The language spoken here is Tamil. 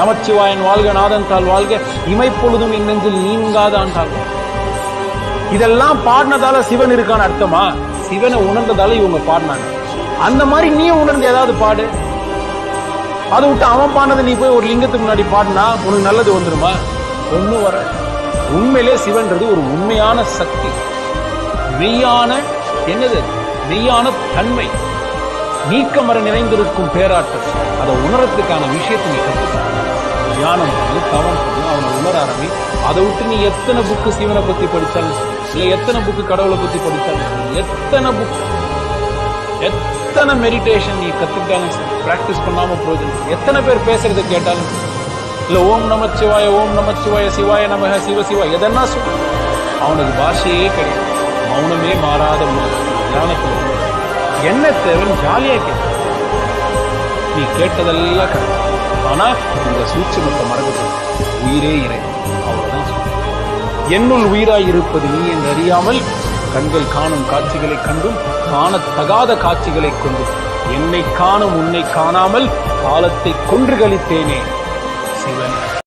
நமச்சிவாயன் வாழ்க நாதன் தாள் வாழ்க. இமைப்பொழுதும் என் நெஞ்சில் நீங்காதான் தாள் இதெல்லாம் பாடினதால சிவன் இருக்கான்னு அர்த்தமா? சிவனை உணர்ந்ததால இவங்க பாடினாங்க. அந்த மாதிரி நீயும் உணர்ந்து ஏதாவது பாடு. அதை விட்டு அவன் பாடினதை நீ போய் ஒரு லிங்கத்துக்கு முன்னாடி பாடினா உனக்கு நல்லது வந்துருமா? ஒண்ணும் வர. உண்மையிலே சிவன்றது ஒரு உண்மையான சக்தி. மெய்யான என்னது? மெய்யான தன்மை. நீக்கமர நிறைந்திருக்கும் பேராற்றல். அதை உணரத்துக்கான விஷயத்தை நீ கற்றுக்க தியானம் பண்ணி தவம் பண்ணி அவனை உணர ஆரம்பி அதை விட்டு நீ எத்தனை புக்கு சிவனை பத்தி படித்தாலும் இல்லை எத்தனை புக்கு கடவுளை பத்தி படித்தாலும் சரி, எத்தனை புக் எத்தனை மெடிடேஷன் நீ கற்றுக்கிட்டாலும் சரி ப்ராக்டிஸ் பண்ணாம போகுது எத்தனை பேர் பேசுறதை கேட்டாலும் சரி, இல்ல ஓம் நமச்சிவாய ஓம் நமச்சிவாய சிவாய நமக சிவ சிவா எதனா சொல்லு அவனுக்கு பாஷையே கிடையாது. மௌனமே மாறாத தியானத்தில். என்ன தேவைன்னு ஜாலியாக கேட்க நீ கேட்டதெல்லாம் கிடைக்கும் ஆனா இந்த சூட்சுமத்தை மறந்து உயிரே இறைவன். அவ்வளவுதான் என்னுள் உயிராய் இருப்பது நீ என்று அறியாமல் கண்கள் காணும் காட்சிகளை கண்டும் காணத்தகாத காட்சிகளை கொண்டும் என்னை காணும் உன்னை காணாமல் காலத்தை கொன்று கழித்தேனே சிவன்.